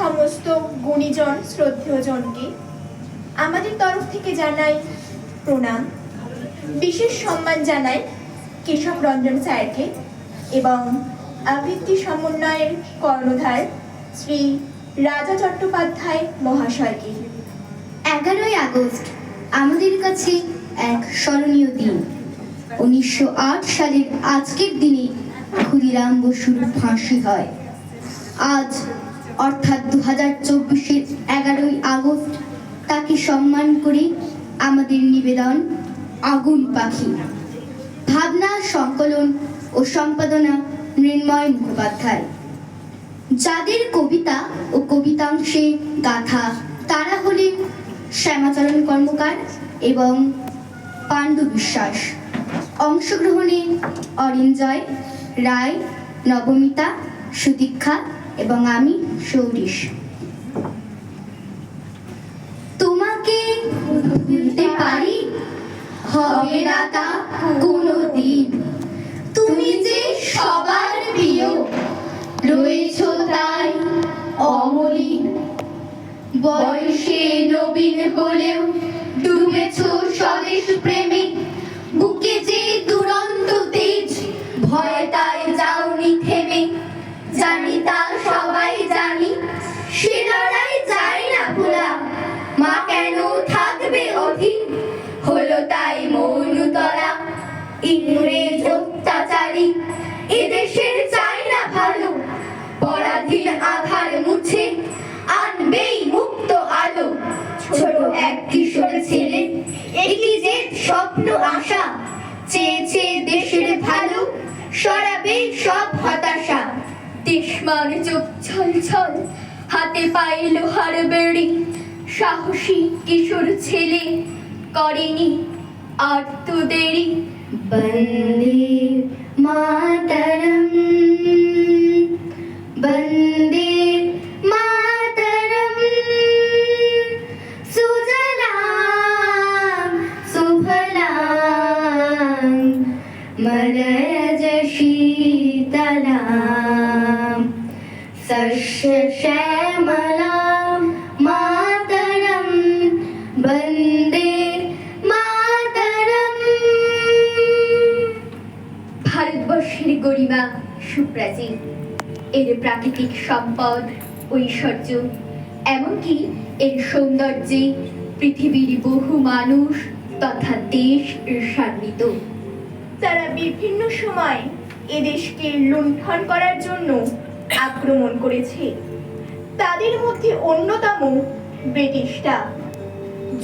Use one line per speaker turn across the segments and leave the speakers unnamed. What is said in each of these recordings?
সমস্ত গুণীজন, শ্রদ্ধেয়জনকে আমাদের তরফ থেকে জানাই প্রণাম। বিশেষ সম্মান জানাই কেশব রঞ্জন স্যারকে এবং আবৃত্তি সমন্বয়ের কর্ণধার শ্রী রাজা চট্টোপাধ্যায় মহাশয়কে।
এগারোই আগস্ট আমাদের কাছে এক স্মরণীয় দিন। উনিশশো আট সালের আজকের দিনে ক্ষুদিরাম বসুর ফাঁসি হয়। আজ অর্থাৎ দু হাজার চব্বিশের এগারোই আগস্ট, তাকে সম্মান করে আমাদের নিবেদন, আগুন পাখি। ভাবনা, সংকলন ও সম্পাদনা মৃন্ময় মুখোপাধ্যায়। যাদের কবিতা ও কবিতাংশে গাথা, তারা হলেন শ্যামাচরণ কর্মকার এবং পাণ্ডু বিশ্বাস। অংশগ্রহণে অরিঞ্জয় রায়, নবমিতা, সুদীক্ষা এবং আমি সৌরিশ তোমাকে ভুলতে পারি? হবে না তা কোনো দিন তুমি যে সবার প্রিয়, রয়েছ তাই অমলিন। বয়সে নবীন হলেও ডুবেছ স্বদেশ প্রেমে সরাবে সব হতাশা।
দেশমান চোখ ছল ছল, হাতে পায়ে লোহার বেড়ি। সাহসী কিশোর ছেলে করেনি আর তো দেরি।
বন্দে মাতরম। শস্য শ্যামলাম মাতরম বন্দে মাতরম
ভারতবর্ষের গরিমা সুপ্রাচীন। এর প্রাকৃতিক সম্পদ, ঐশ্বর্য, এমনকি এর সৌন্দর্যে পৃথিবীর বহু মানুষ তথা দেশ ঈর্ষান্বিত
তারা বিভিন্ন সময় এদেশকে লুণ্ঠন করার জন্য আক্রমণ করেছে। তাদের মধ্যে অন্যতম ব্রিটিশরা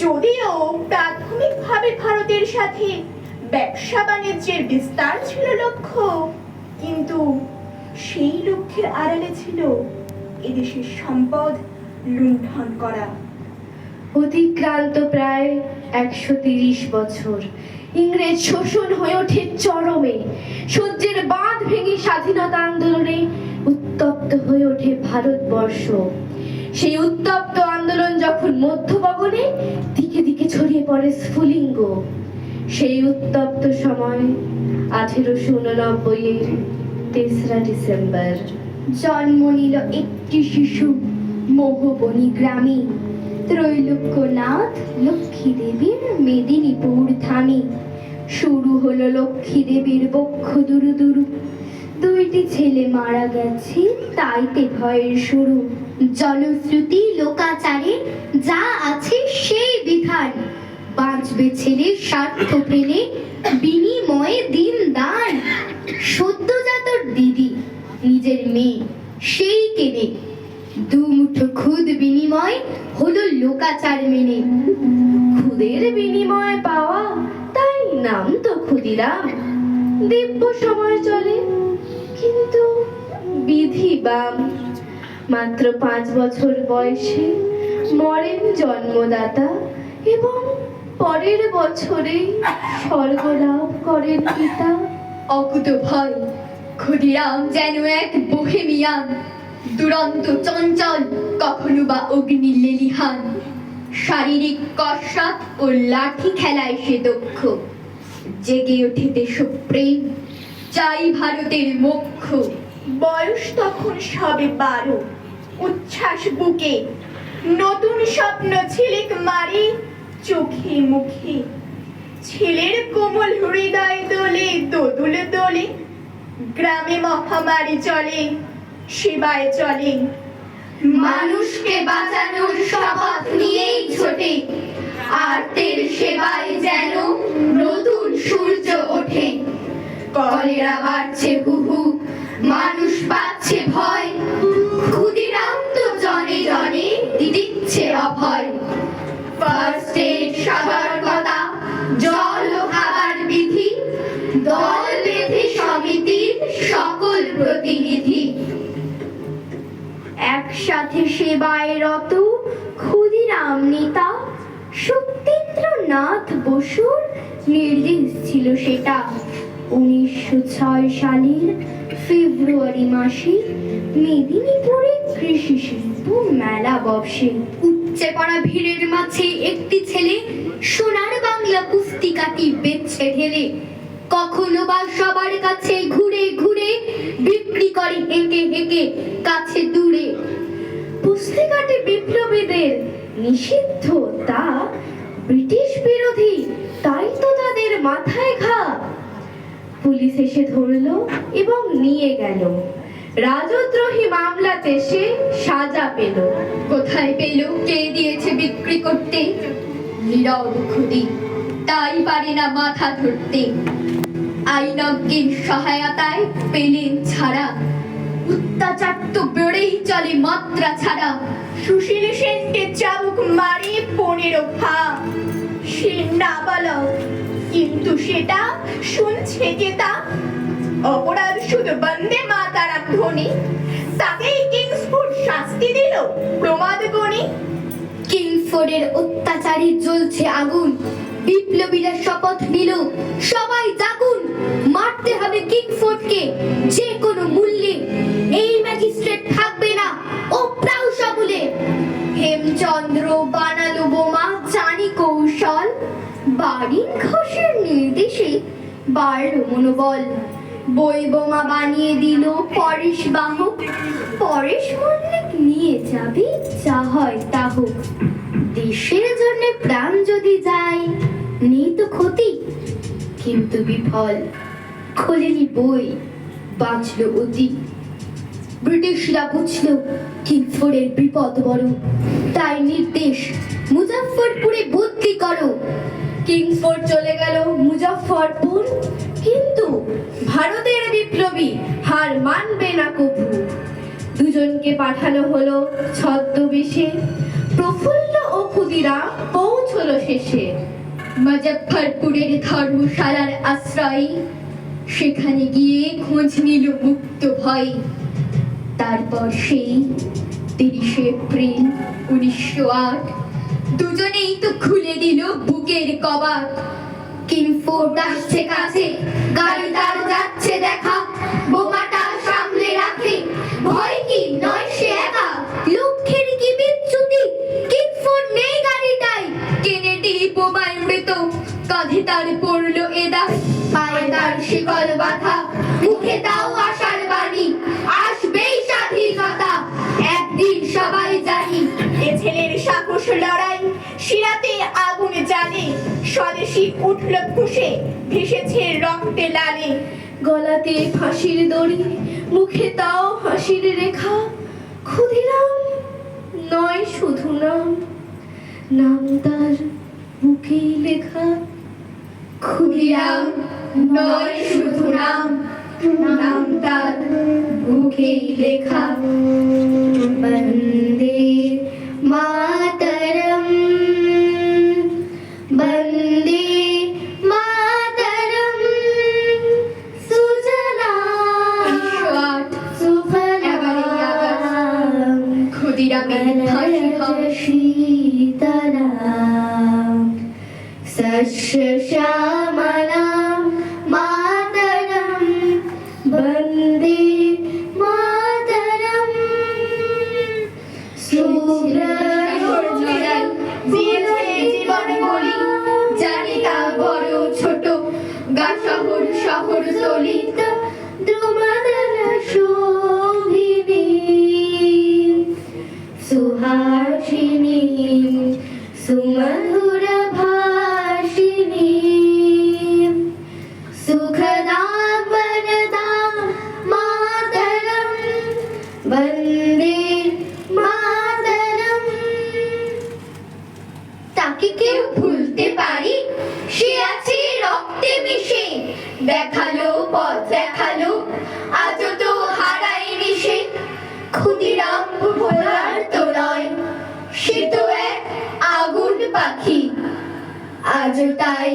যদিও প্রাথমিকভাবে ভারতের সাথে ব্যবসা বাণিজ্যের বিস্তার ছিল লক্ষ্য, কিন্তু সেই লক্ষ্যের আড়ালে ছিল এদেশের সম্পদ লুণ্ঠন করা।
অতিক্রান্ত প্রায় একশো তিরিশ বছর। ইংরেজ শোষণ হয়ে ওঠে চরমে। সূর্যের বাঁধ ভেঙে স্বাধীনতা আন্দোলনে হয়ে ওঠে ভারতবর্ষ। সেই উত্তপ্ত আন্দোলন যখন মধ্য দিকে দিকে ছড়িয়ে পড়ে স্ফুলিঙ্গ, সেই উত্তপ্ত সময় আঠেরোশো উননব্বই এর তেসরা ডিসেম্বর।
জন্ম নিল একটি শিশু, মোহবনী গ্রামে। ত্রৈলোক্যনাথ লক্ষ্মী দেবীর মেদিনীপুর ধামে। শুরু হলো লক্ষ্মী দেবীর বক্ষ দুরু দুরু। দুইটি ছেলে মারা গেছে, তাইতে ভয়ের শুরু। জনশ্রুতি, লোকাচারে যা আছে সেই বিধান। বাঁচবে ছেলে স্বার্থ পেলে, বিনিময়ে দিন দান। সদ্যজাত দিদি, নিজের মেয়ে, সেই কেনে। দু মুঠো খুদ বিনিময় হলো লোকাচার মেনে।
খুদের বিনিময় পাওয়া, তাই নাম তো ক্ষুদিরাম দিব্য সময় চলে কিন্তু বিধি বাম মাত্র পাঁচ বছর বয়সে মরেন জন্মদাতা এবং পরের বছরেই স্বর্গলাভ করেন পিতা।
অকুত ভয়, ক্ষুদিরাম যেন এক বোহেমিয়ান, দুরন্ত চঞ্চল, কখনো বা অগ্নি লেলিহান। শারীরিক কসরত ও লাঠি খেলায় সে দক্ষ। জেগে ওঠে দেশপ্রেম চাই ভারতের মোক্ষ
বয়স তখন সবে বারো। উচ্ছ্বাস বুকে। নতুন স্বপ্ন ছিলিক মারি চোখে মুখে। ছেলের কোমল হৃদয় দোলে, দোদুল দোলে। গ্রামে মহামারী চলে, সেবায় চলে।
মানুষকে বাঁচানোর শপথ নিয়েই ছোটে। আর্তের সেবায় যেন নতুন সূর্য ওঠে। কলেরা বাড়ছে হুহু, মানুষ পাচ্ছে ভয়। ক্ষুদিরাম তো জনে জনে দিচ্ছে অভয়। ফার্স্ট এড সতর্কতা জল ও খাবার বিধি, দল বেঁধে সমিতির সকল প্রতিনিধি।
একসাথে সেবায় রত ক্ষুদিরাম নেতা সত্যেন্দ্রনাথ বসুর নির্দেশ ছিল সেটা। উনিশশো ছয় সালের ফেব্রুয়ারি মাসে মেদিনীপুরে কৃষি শিল্প মেলা বসে।
উপচে পড়া ভিড়ের মাঝে একটি ছেলে সোনার বাংলা পুস্তিকাটি বেচ্ছে ঢেলে কখনো বা সবার কাছে ঘুরে ঘুরে বিক্রি করে হেঁকে হেঁকে কাছে দূরে।
পুস্তিকাটি বিপ্লবীদের নিষিদ্ধ, তা ব্রিটিশ বিরোধী, তাই তো তাদের মাথায় ঘা। পুলিশ এসে ধরলো এবং নিয়ে গেল। রাজদ্রোহী মামলাতে সে সাজা পেল।
কোথায় পেল? কে দিয়েছে বিক্রি করতে? নীরব খুদি তাই পারে না মাথা ধরতে। আইনজ্ঞের সহায়তায় পেলেন ছাড়া। অত্যাচার তো বেড়েই চলে মাত্রা ছাড়া।
সুশীল সেনকে চাবুক মারে পনেরো ফা সে নাবালক। কিন্তু সেটা শুনছে কে তা অপরাধ শুধু বন্দে মাতারাম ধ্বনি। তাকেই কিংসফুড শাস্তি দিল প্রমাদ গণি।
কিংফোর্ডের অত্যাচারে জ্বলছে আগুন। বিপ্লবীরা শপথ নিল, সবাই জাগুন, মারতে হবে কিংফোর্ডকে যে কোনো মূল্যে। এই ম্যাজিস্ট্রেট থাকবে না, ও প্রাউ সবুলে
হেমচন্দ্র বানালো বোমা, জানি কৌশল। বাড়ির ঘোষের নির্দেশে বাড়ল মনোবল। বই বোমা বানিয়ে দিল পরেশ বাহক। পরেশ মল্লিক নিয়ে যাবে যা হয় তা হোক। দেশের জন্য প্রাণ যদি যায়, নেই তো ক্ষতি, কিন্তু বিফল। খোলেনি বই, বাঁচলো অতি। ব্রিটিশরা বুঝল কিংফোর্ডের বিপদ বড়। তাই নির্দেশ, মুজাফফরপুরে বদলি করো। কিংসফোর্ড চলে গেল মুজাফফরপুর। কিন্তু ভারতের বিপ্লবী হার মানবে না কভু দুজনকে পাঠানো হলো ছদ্মবেশে। প্রফুল্ল ও ক্ষুদিরা পৌঁছলো শেষে।
মুজফ্ফরপুরের ধর্মশালার আশ্রয়। সেখানে গিয়ে খোঁজ নিল মুক্ত ভয়। তারপর সেই তিরিশে এপ্রিল উনিশশো আট দুজনেই তো খুলে দিল বুকের কবাট আসছে কাছে
স্বদেশী উঠল ফুসে ভেসেছে রক্তে লালে।
গলাতে ফাঁসির দড়ি, মুখে তাও হাসির রেখা। ক্ষুদিরাম নয় শুধু নাম নাম তার বুকেই লেখা।
ক্ষুদিরাম নয় শুধু নাম নাম তার বুকেই লেখা।
বন্দে মাতরম। 世上。ক্ষুদিরাম ভোলার তো সে তো এক আগুন পাখি। আজও তাই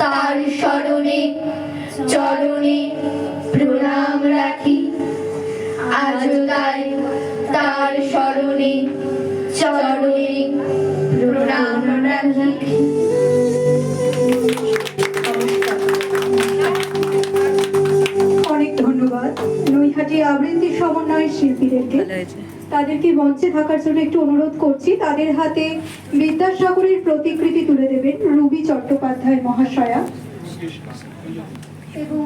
তার স্মরণে, চরণে প্রণাম রাখি। আজও তাই তার স্মরণে, চরণে প্রণাম রাখি।
আবৃত্তি সমন্বয় শিল্পীদেরকে তাদেরকে মঞ্চে থাকার জন্য একটু অনুরোধ করছি। তাদের হাতে বিদ্যাসাগরের প্রতিকৃতি তুলে দেবেন রুবি চট্টোপাধ্যায় মহাশয়া। এবং